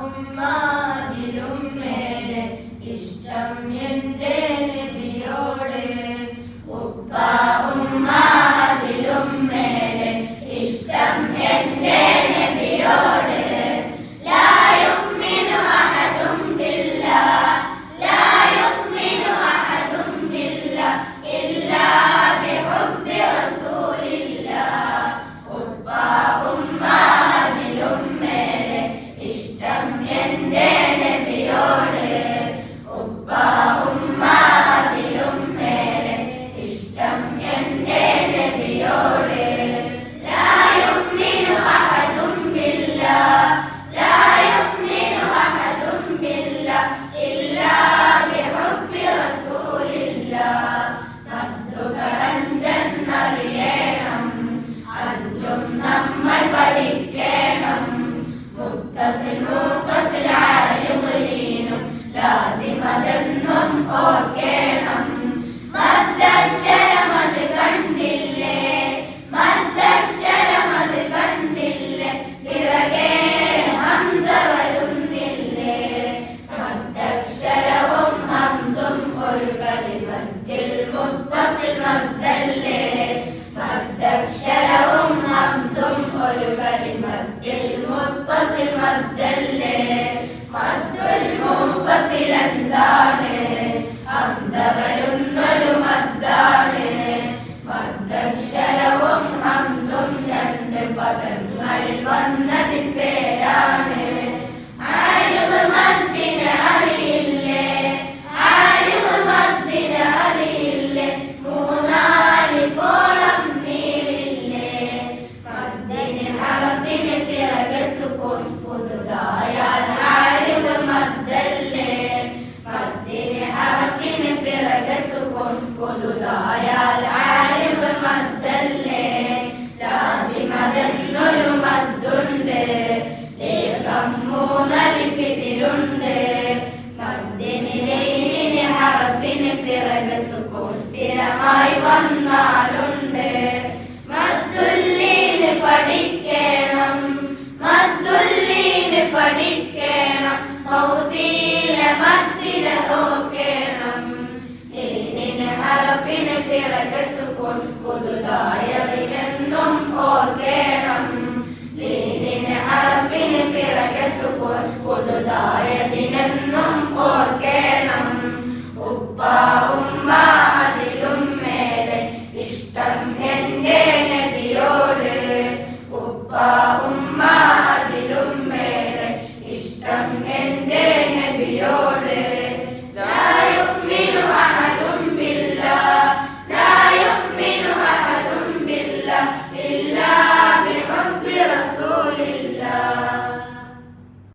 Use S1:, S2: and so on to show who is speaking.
S1: ഉമ്മാതിലും മേലെ ഇഷ്ടം ഞങ്ങളിൽ വന്നത് പിറകു സുക്കൂർ സ്ഥിരമായി വന്നാലുണ്ട്. മദ്ദുല്ലീന് പഠിക്കണം മദ്ദുല്ലീന് പഠിക്കണം മൗതീലെ മദ്ദിനെ നോക്കണം. ഏനിന് ഹറഫിന് പിറകു അതിലും മേലെ ഇഷ്ടം എന്റെ നബിയോട് ഉപ്പാവും